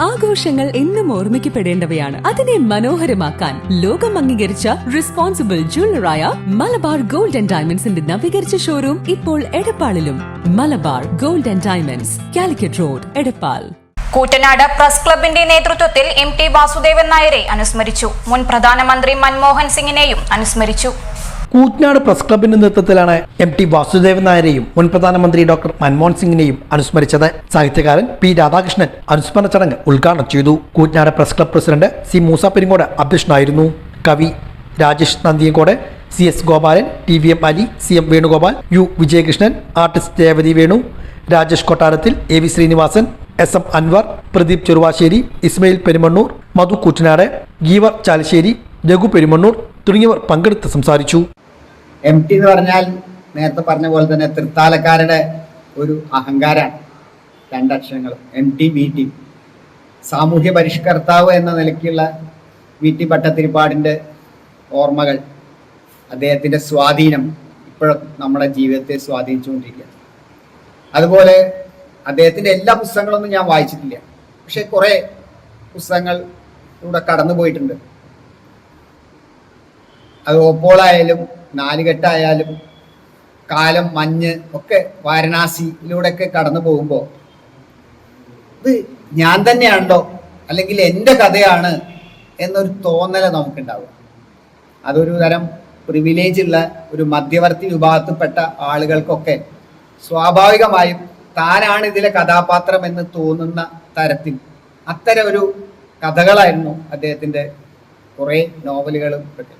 ആഘോഷങ്ങൾ എന്നും ഓർമ്മിക്കപ്പെടേണ്ടവയാണ്. അതിനെ മനോഹരമാക്കാൻ ലോകം അംഗീകരിച്ച റെസ്പോൺസിബിൾ ജ്വല്ലറായ മലബാർ ഗോൾഡ് ആൻഡ് ഡയമണ്ട്സിന്റെ നവീകരിച്ച ഷോറൂം ഇപ്പോൾ എടപ്പാളിലും. Malabar gold and diamonds Calicut road Edappal. Koottanad press ക്ലബിന്റെ നേതൃത്വത്തിൽ എം ടി വാസുദേവൻ നായരെ അനുസ്മരിച്ചു. മുൻ പ്രധാനമന്ത്രി മൻമോഹൻ സിംഗിനെയും അനുസ്മരിച്ചു. കൂറ്റനാട് പ്രസ് ക്ലബിന്റെ നേതൃത്വത്തിലാണ് എം ടി വാസുദേവൻ നായരെയും മുൻ പ്രധാനമന്ത്രി ഡോക്ടർ മൻമോഹൻ സിംഗിനെയും അനുസ്മരിച്ചത്. സാഹിത്യകാരൻ പി രാധാകൃഷ്ണൻ അനുസ്മരണ ചടങ്ങ് ഉദ്ഘാടനം ചെയ്തു. Koottanad press club president C Moosa Peringode അധ്യക്ഷനായിരുന്നു. കവി Rajesh Nandiyankode C S Gopalan T V M Ali C M Venugopal U Vijayakrishnan artist Revathi Venu Rajesh Kottarathil A V Sreenivasan S M Anwar Pradeep Cheruvassery Ismail Perumannur Madhu Koottanad Geevar Chalissery Raghu Perumannur തുടങ്ങിയവർ പങ്കെടുത്ത് സംസാരിച്ചു. M T എന്ന് പറഞ്ഞാൽ നേരത്തെ പറഞ്ഞ പോലെ തന്നെ തൃത്താലക്കാരുടെ ഒരു അഹങ്കാരമാണ് രണ്ടക്ഷരങ്ങൾ എം ടി വി ടി സാമൂഹ്യ പരിഷ്കർത്താവ് എന്ന നിലയ്ക്കുള്ള വി ടി ഭട്ടത്തിരിപ്പാടിന്റെ ഓർമ്മകൾ അദ്ദേഹത്തിന്റെ സ്വാധീനം ഇപ്പോഴും നമ്മുടെ ജീവിതത്തെ സ്വാധീനിച്ചുകൊണ്ടിരിക്കുക അതുപോലെ അദ്ദേഹത്തിന്റെ എല്ലാ പുസ്തകങ്ങളൊന്നും ഞാൻ വായിച്ചിട്ടില്ല. പക്ഷെ കുറേ പുസ്തകങ്ങൾ ഇവിടെ കടന്നു പോയിട്ടുണ്ട് അത് ഓപ്പോളായാലും നാലുകെട്ടായാലും കാലം മഞ്ഞ് ഒക്കെ വാരണാസിയിലൂടെയൊക്കെ കടന്നു പോകുമ്പോൾ ഇത് ഞാൻ തന്നെയാണല്ലോ അല്ലെങ്കിൽ എന്റെ കഥയാണ് എന്നൊരു തോന്നല നമുക്കുണ്ടാവുക. അതൊരു തരം പ്രിവിലേജ് ഉള്ള ഒരു മധ്യവർത്തി വിഭാഗത്തിൽപ്പെട്ട ആളുകൾക്കൊക്കെ സ്വാഭാവികമായും താനാണ് ഇതിലെ കഥാപാത്രം എന്ന് തോന്നുന്ന തരത്തിൽ അത്തരം ഒരു കഥകളായിരുന്നു അദ്ദേഹത്തിന്റെ കുറേ നോവലുകളും ഒക്കെ.